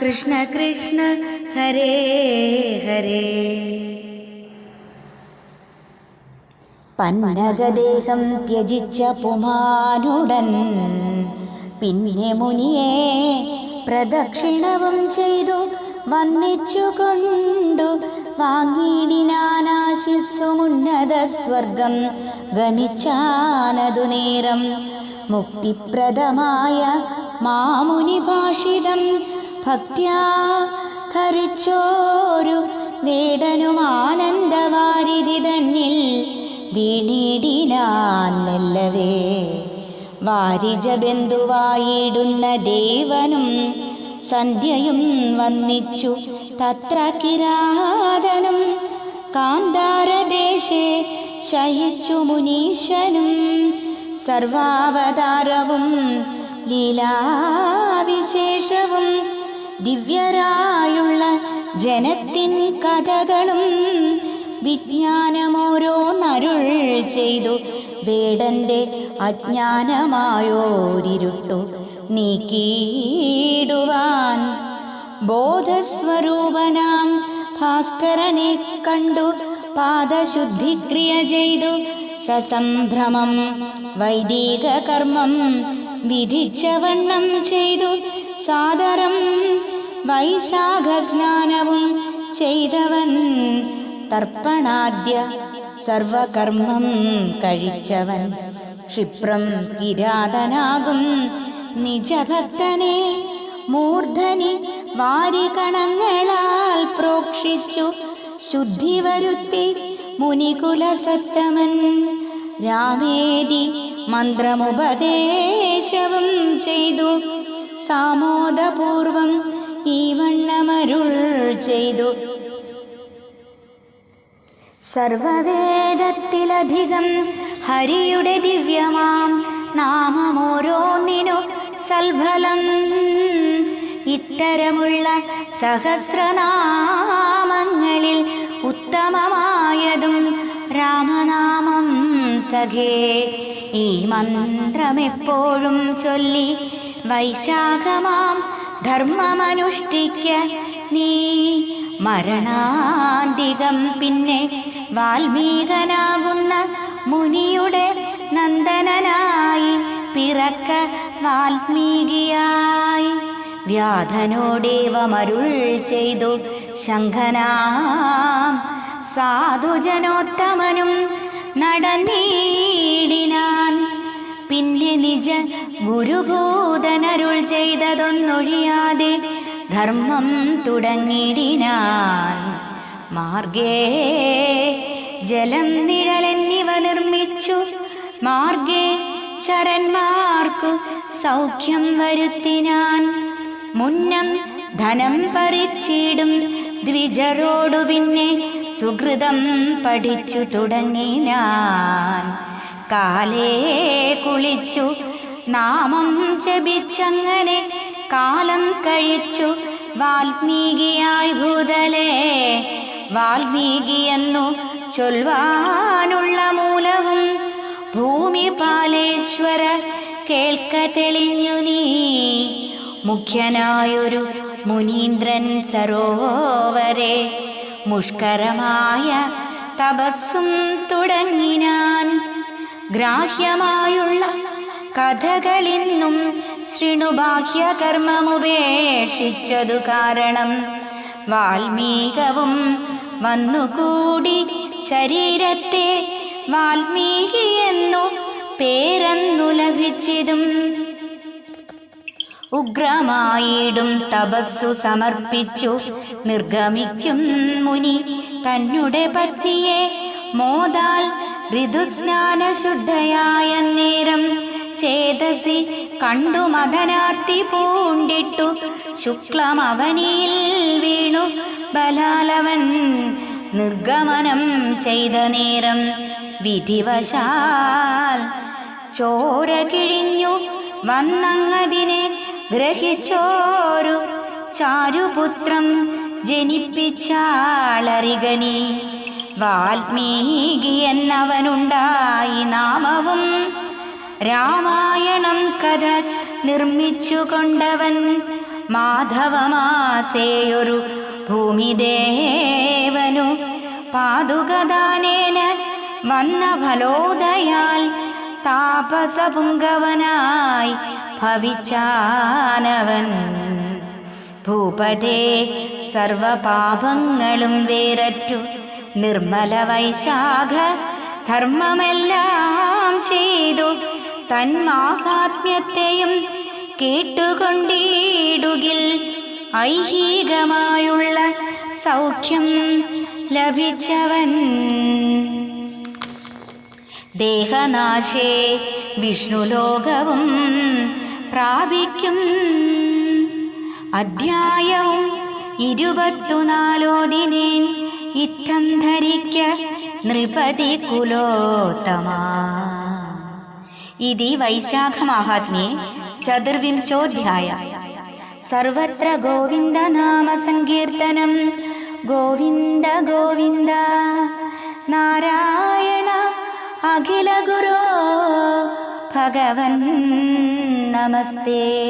കൃഷ്ണ കൃഷ്ണ ഹരേ ഹരേ. പന്മനകദേഹം ത്യജിച്ച പുമാനുടൻ പിന്നെ മുനിയെ പ്രദക്ഷിണവും ചെയ്തു വന്നിച്ചുകൊണ്ടു വാങ്ങിയിടിനാനാശിസ്സുമുന്നത സ്വർഗം ഗമിച്ചാനതു നേരം. മുക്തിപ്രദമായ മാമുനി ഭാഷിതം ഭക്ത്യാ ധരിച്ചോരു വേടനുമാനന്ദവാരിധി തന്നിൽ വീണിടിനാൻ മെല്ലവേ. വാരിജ ബന്ധുവായിടുന്ന ദേവനും സന്ധ്യയും വന്നിച്ചു തത്ര കിരാതനും കാന്താരദേശേ ശയിച്ചു മുനീശനും. സർവാവതാരവും ലീലാവിശേഷവും ദിവ്യരായുള്ള ജനത്തിൻ കഥകളും വിജ്ഞാനമോരോന്നരുൾ ചെയ്തു. വേടന്റെ അജ്ഞാനമായോരിരുട്ടു നീക്കിയിടുവാൻ ബോധസ്വരൂപനാം ഭാസ്കരനെ കണ്ടു. പാദശുദ്ധിക്രിയ ചെയ്തു. സസംഭ്രമം വൈദിക കർമ്മം വിധിച്ചവണ്ണം ചെയ്തു. സാദരം വൈശാഖ സ്നാനവും ചെയ്തവൻ തർപ്പണാദ്യ സർവകർമ്മം കഴിച്ചവൻ. ക്ഷിപ്രം കിരാതനാകും നിജഭക്തനെ മൂർധനി വാരികണങ്ങളാൽ പ്രോക്ഷിച്ചു ശുദ്ധി വരുത്തി മുനികുലസത്തമൻ. രാമേതി മന്ത്രമുപദേശവും ചെയ്തു സാമോദപൂർവം ഈ വണ്ണമരുൾ ചെയ്തു. സർവവേദത്തിലധികം ഹരിയുടെ ദിവ്യമാം നാമമോരോന്നിനു സൽഫലം. ഇത്തരമുള്ള സഹസ്രനാമങ്ങളിൽ ഉത്തമമായതും രാമനാമം സഖേ. ഈ മന്ത്രമെപ്പോഴും ചൊല്ലി വൈശാഖമാം ധർമ്മമനുഷ്ഠിക്ക നീ മരണാന്തികം. പിന്നെ വാൽമീകനാകുന്ന മുനിയുടെ നന്ദനനായി പിറക്ക വാൽമീകിയായി. വ്യാധനോടേവമരുൾ ചെയ്തു ശങ്കനാം സാധുജനോത്തമനും നടന്നീടിനാൻ പിന്നെ നിജ ഗുരുഭൂതനരുൾ ചെയ്തതൊന്നൊഴിയാതെ ധർമ്മം തുടങ്ങിടിനാൻ മാർഗേ ജലം നിഴലെന്നിവ നിർമ്മിച്ചു. മാർഗേ ചരന്മാർക്കു സൗഖ്യം വരുത്തിനാൻ മുന്നം ധനം പറിച്ചിടും ദ്വിജരോടു പിന്നെ സുഹൃതം പഠിച്ചു തുടങ്ങിനാൻ കാലേ കുളിച്ചു. നാമം ജപിച്ചങ്ങനെ കാലം കഴിച്ചു. വാൽമീകിയായി ഭൂതലേ വാൽമീകിയെന്നു ചൊൽവാനുള്ള മൂലവും ഭൂമി പാലേശ്വര കേൾക്ക തെളിഞ്ഞു നീ. മുഖ്യനായൊരു മുനീന്ദ്രൻ സരോവരെ മുഷ്കരമായ തപസ്സും തുടങ്ങിനാൻ ഗ്രാഹ്യമായുള്ള കഥകളിന്നും ശൃണുബാഹ്യകർമ്മമുപേക്ഷിച്ചതു കാരണം വാൽമീകവും വന്നുകൂടി ശരീരത്തെ വാൽമീകി എന്നു പേരെന്നു ലഭിച്ചതും ഉഗ്രമായിടും തപസ്സു സമർപ്പിച്ചു. നിർഗമിക്കും മുനി തന്നെ പത്നിയെ മോദാൽ ഋതുസ്നാന ശുദ്ധയായ നേരം ചേതസി കണ്ടു മദനാർത്തി പൂണ്ടിട്ടു. ശുക്ലം അവനിയിൽ വീണു ബലാലവൻ നിർഗമനം ചെയ്ത നേരം വിധിവശാൽ ചോര കിഴിഞ്ഞു വന്നങ്ങതിനെ ഗ്രഹിച്ചോരു ചാരുപുത്രം ജനിപ്പിച്ചാളറികനി. വാൽമീകി എന്നവനുണ്ടായി നാമവും. രാമായണം കഥ നിർമ്മിച്ചു കൊണ്ടവൻ മാധവമാസേയൊരു ഭൂമിദേവനു. പാതുകദാനേന വന്ന ഫലോദയാൽ താപസപുങ്കവനായി ഭവിച്ചാനവൻ. ഭൂപതേ സർവപാപങ്ങളും വേററ്റു. നിർമ്മല വൈശാഖ ധർമ്മമെല്ലാം ചെയ്തു. തന്മാഹാത്മ്യത്തെയും കേട്ടുകൊണ്ടിടുകിൽ ഐഹികമായുള്ള സൗഖ്യം ലഭിച്ചവൻ. ദേഹനാശേ വിഷ്ണുലോകവും പ്രാപിക്കും. അധ്യായവും ഇരുപത്തുനാലോദിനേൻ ഇത്തം ധരിക്ക നൃപതി കുലോത്തമ. ഇതി വൈശാഖമാഹാത്മ്യേ ചതുർവിംശോധ്യായ. സർവത്ര ഗോവിന്ദ നാമ സങ്കീർത്തനം. ഗോവിന്ദ ഗോവിന്ദ. നാരായണ അഖില ഗുരോ ഭഗവൻ നമസ്തേ.